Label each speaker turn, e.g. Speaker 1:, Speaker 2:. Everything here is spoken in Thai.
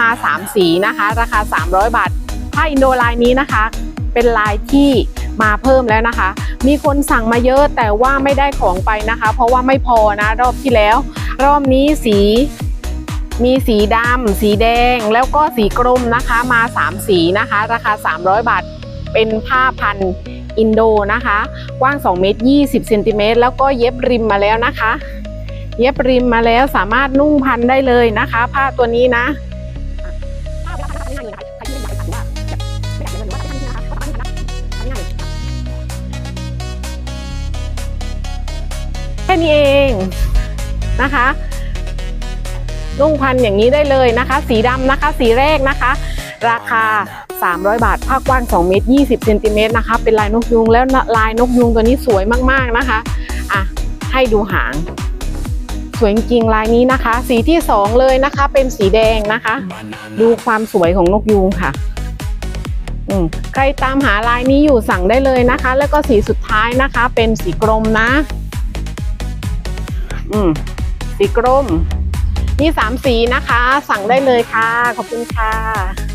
Speaker 1: มา 3 สีนะคะ ราคา 300 บาทผ้าอินโดลายนี้นะคะ เป็นลายที่มาเพิ่มแล้วนะคะ มีคนสั่งมาเยอะแต่ว่าไม่ได้ของไปนะคะ เพราะว่าไม่พอนะรอบที่แล้ว รอบนี้สีมีสีดำสีแดงแล้วก็สีกรมนะคะมา 3 สีนะคะ ราคา 300 บาท เป็นผ้าพันอินโดนะคะ กว้าง2เมตร20เซนติเมตรแล้วก็เย็บริมมาแล้วนะคะ เย็บริมมาแล้วสามารถนุ่งพันได้เลยนะคะ ผ้าตัวนี้นะ ค่นี้เองนะคะนุ่งพันอย่างนี้ได้เลยนะคะ สีดำนะคะ สีแรกนะคะ ราคา 300 บาทผ้ากว้าง 2 เมตร 20เซนติเมตรนะคะ เป็นลายนกยุงแล้วลายนกยุงตัวนี้สวยมากๆนะคะอะให้ดูหาง สวยจริงลายนี้นะคะ สีที่ 2 เลยนะคะ เป็นสีแดงนะคะ ดูความสวยของนกยุงค่ะใครตามหาลายนี้อยู่สั่งได้เลยนะคะ แล้วก็สีสุดท้ายนะคะ เป็นสีกรมนะ อืมสีกรมมีสามสีนะคะ สั่งได้เลยค่ะ ขอบคุณค่ะ